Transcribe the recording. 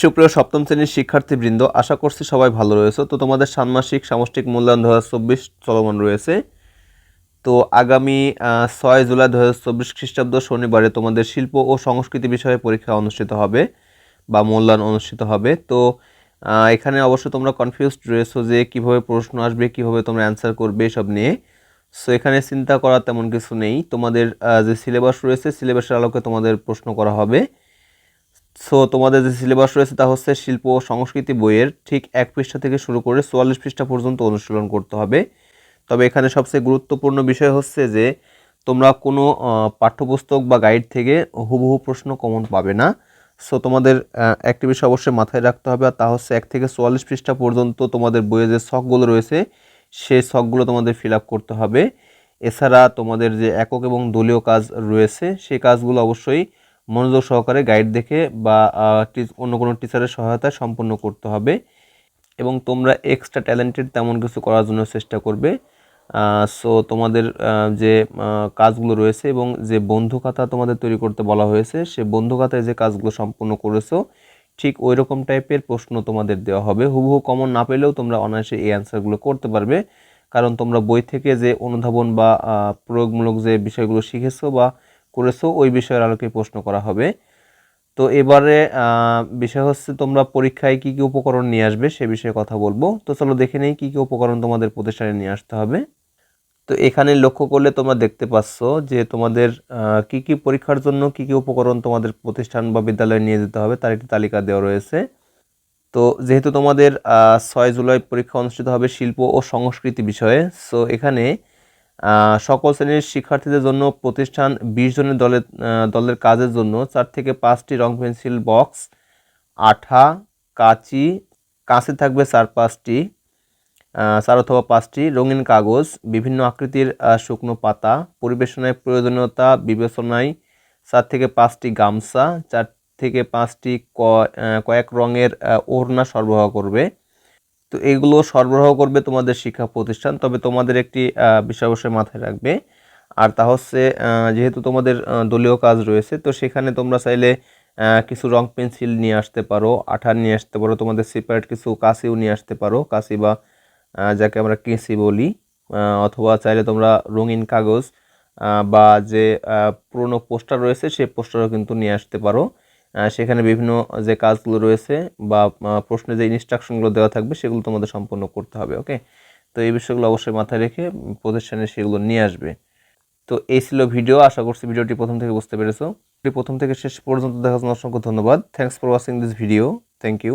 সুপ্রিয় সপ্তম শ্রেণির শিক্ষার্থীবৃন্দ, আশা করছি সবাই ভালো রয়েছে। তো তোমাদের ষান্মাসিক সামষ্টিক মূল্যায়ন দু চব্বিশ চলমান রয়েছে। তো আগামী ছয় জুলাই দু হাজার চব্বিশ খ্রিস্টাব্দ শনিবারে তোমাদের শিল্প ও সংস্কৃতি বিষয়ে পরীক্ষা অনুষ্ঠিত হবে বা মূল্যায়ন অনুষ্ঠিত হবে। তো এখানে অবশ্য তোমরা কনফিউজড রয়েছো যে কীভাবে প্রশ্ন আসবে, কীভাবে তোমরা অ্যান্সার করবে সব নিয়ে। সো এখানে চিন্তা করার তেমন কিছু নেই। তোমাদের যে সিলেবাস রয়েছে সিলেবাসের আলোকে তোমাদের প্রশ্ন করা হবে। সো তোমাদের যে সিলেবাস রয়েছে তা হচ্ছে শিল্প ও সংস্কৃতি বইয়ের ঠিক এক পৃষ্ঠা থেকে শুরু করে চুয়াল্লিশ পৃষ্ঠা পর্যন্ত অনুশীলন করতে হবে। তবে এখানে সবচেয়ে গুরুত্বপূর্ণ বিষয় হচ্ছে যে, তোমরা কোনো পাঠ্যপুস্তক বা গাইড থেকে হুবহু প্রশ্ন কমন পাবে না। সো তোমাদের একটি বিষয় অবশ্যই মাথায় রাখতে হবে আর তা হচ্ছে এক থেকে চুয়াল্লিশ পৃষ্ঠা পর্যন্ত তোমাদের বইয়ে যে শখগুলো রয়েছে, সেই শখগুলো তোমাদের ফিল আপ করতে হবে। এছাড়া তোমাদের যে একক এবং দলীয় কাজ রয়েছে, সেই কাজগুলো অবশ্যই মনোযোগ সহকারে গাইড দেখে বা অন্য কোনো টিচারের সহায়তায় সম্পন্ন করতে হবে এবং তোমরা এক্সট্রা ট্যালেন্টেড তেমন কিছু করার জন্য চেষ্টা করবে। সো তোমাদের যে কাজগুলো রয়েছে এবং যে বন্ধু খাতা তোমাদের তৈরি করতে বলা হয়েছে, সে বন্ধু খাতায় যে কাজগুলো সম্পূর্ণ করেছ, ঠিক ওই রকম টাইপের প্রশ্ন তোমাদের দেওয়া হবে। হুবহু কমন না পেলেও তোমরা অনায়াসে এই অ্যান্সারগুলো করতে পারবে। কারণ তোমরা বই থেকে যে অনুধাবন বা প্রয়োগমূলক যে বিষয়গুলো শিখেছো বা করেছ, ওই বিষয়ের আলোকে প্রশ্ন করা হবে। তো এবারে বিষয় হচ্ছে তোমরা পরীক্ষায় কি কি উপকরণ নিয়ে আসবে সে বিষয়ে কথা বলব। তো চলো দেখে নেই কি কি উপকরণ তোমাদের প্রতিষ্ঠানে নিয়ে আসতে হবে। তো এখানে লক্ষ্য করলে তোমরা দেখতে পাচ্ছ যে তোমাদের কি কি পরীক্ষার জন্য কি কি উপকরণ তোমাদের প্রতিষ্ঠান বা বিদ্যালয়ে নিয়ে যেতে হবে, তার একটি তালিকা দেওয়া রয়েছে। তো যেহেতু তোমাদের ছয় জুলাই পরীক্ষা অনুষ্ঠিত হবে শিল্প ও সংস্কৃতি বিষয়ে সো এখানে সকল শ্রেণির শিক্ষার্থীদের জন্য প্রতিষ্ঠান বিশ জনের দলের দলের কাজের জন্য চার থেকে পাঁচটি রং পেন্সিল বক্স, আঠা, কাঁচি কাঁচি থাকবে চার পাঁচটি চার অথবা পাঁচটি, রঙিন কাগজ, বিভিন্ন আকৃতির শুকনো পাতা, পরিবেশনায় প্রয়োজনীয়তা বিবেচনায় চার থেকে পাঁচটি গামছা, চার থেকে পাঁচটি কয়েক রঙের ওড়না সরবরাহ করবে। তো এগুলো সরবরাহ করবে তোমাদের শিক্ষা প্রতিষ্ঠান। তবে তোমাদের একটি বিষয় অবশ্যই মাথায় রাখবে। আর তা হচ্ছে যেহেতু তোমাদের দলীয় কাজ রয়েছে, তো সেখানে তোমরা চাইলে কিছু রং পেন্সিল নিয়ে আসতে পারো আঠা নিয়ে আসতে পারো, তোমাদের সেপারেট কিছু কাঁচিও নিয়ে আসতে পারো, কাঁচি বা যাকে আমরা কেঁচি বলি অথবা চাইলে তোমরা রঙিন কাগজ বা যে পুরনো পোস্টার রয়েছে, সেই পোস্টারও কিন্তু নিয়ে আসতে পারো। সেখানে বিভিন্ন যে কাজগুলো রয়েছে বা প্রশ্নে যে ইনস্ট্রাকশনগুলো দেওয়া থাকবে সেগুলো তোমাদের সম্পন্ন করতে হবে ওকে তো এই বিষয়গুলো অবশ্যই মাথায় রেখে প্রতিষ্ঠানে সেগুলো নিয়ে আসবে। তো এই ছিল ভিডিও, আশা করছি ভিডিওটি প্রথম থেকে বুঝতে পেরেছ। প্রথম থেকে শেষ পর্যন্ত দেখার জন্য অসংখ্য ধন্যবাদ। Thanks for watching this video thank you